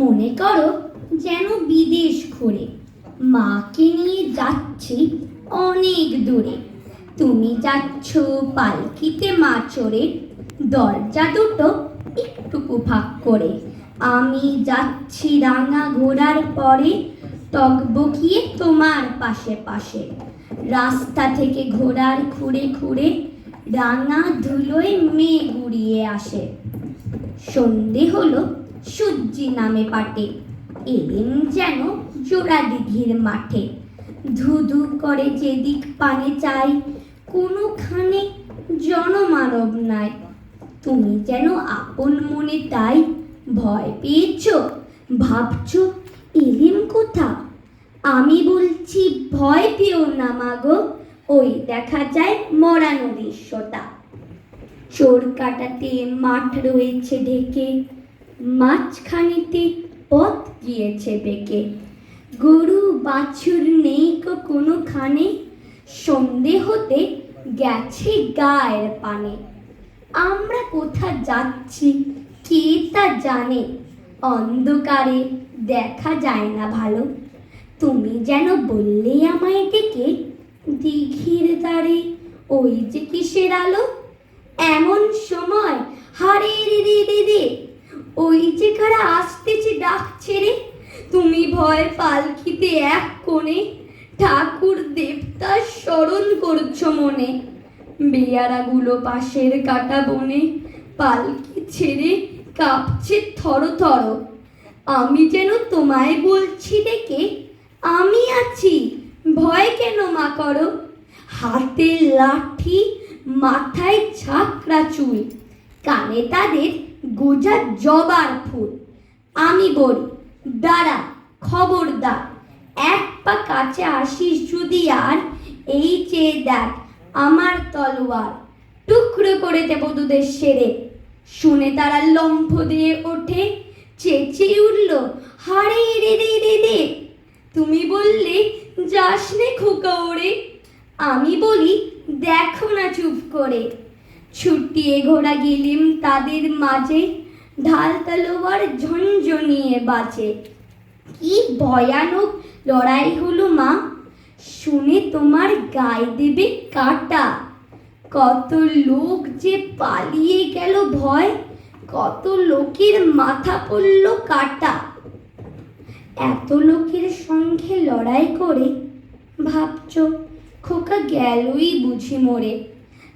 মনে করো যেন বিদেশ ঘুরে। মাকে নিয়ে যাচ্ছি অনেক দূরে। তুমি যাচ্ছ পালকিতে মা চড়ে দরজা দুটো একটুকু ফাঁক করে। আমি যাচ্ছি রাঙা ঘোড়ার পরে টকবকিয়ে তোমার পাশে পাশে। রাস্তা থেকে ঘোড়ার খুঁড়ে খুঁড়ে রাঙা ধুলোয় মেয়ে গুড়িয়ে আসে। সন্ধে হলো সূর্যি নামে পাটে এলেন যেন জোড়া দিঘির মাঠে। ধুধু করে যেদিক পানে চাই, কোনোখানে জনমানব নাই। তুমি যেন আপন মনে তাই ভয় পেয়েছ, ভাবছ, এলিম কোথা? আমি বলছি, ভয় পেও না মাগো, ওই দেখা যায় মরানো দৃশ্যটা চোর কাটাতে মাঠ রয়েছে ঢেকে মাঝখানেতে পথ গিয়েছে বেঁকে। গরু বাছুর নেই কো কোনোখানে সন্ধে হতে গেছে গায়ের পানে। আমরা কোথা যাচ্ছি, কে তা জানে? অন্ধকারে দেখা যায় না ভালো। তুমি যেন বললে আমায় ডেকে, দিঘির দ্বারে। ওই যে কিসের আলো? এমন সময় ওই যে কারা আসতেছে ডাক ছেড়ে তুমি ভয় পালকিতে এক কোণে ঠাকুর দেবতার স্মরণ করছ মনে। বেয়ারাগুলো পাশের কাটা বনে পালকি ছেড়ে কাঁপছে থর থর। আমি যেন তোমায় বলছি ডেকে, আমি আছি, ভয় কেন মা করো? হাতে লাঠি, মাথায় ছাকরা চুল। কানে তাদের গোজা জবার ফুল। আমি বলি, দাঁড়া, খবরদার। এক পা কাছে আসিস যদি আর, এই চেয়ে দেখ, আমার তলোয়ার। টুকরো করে দেব দুধের সেরে। শুনে তারা লম্ফ দিয়ে ওঠে, চেঁচিয়ে উঠল হারে রে রে রে রে। তুমি বললে, যাস নে খোকা ওরে। আমি বলি, দেখো না চুপ করে। ছুটিয়ে ঘোড়া গেলিম তাদের মাঝে, ঢাল তালোয়ার ঝনঝনিয়ে বাঁচে কি ভয়ানক লড়াই হলো মা, শুনে তোমার গায়ে দেবে কাটা। কত লোক যে পালিয়ে গেল ভয়, কত লোকের মাথা পড়ল কাটা। এত লোকের সঙ্গে লড়াই করে, ভাবছ খোকা গেলই বুঝি মরে।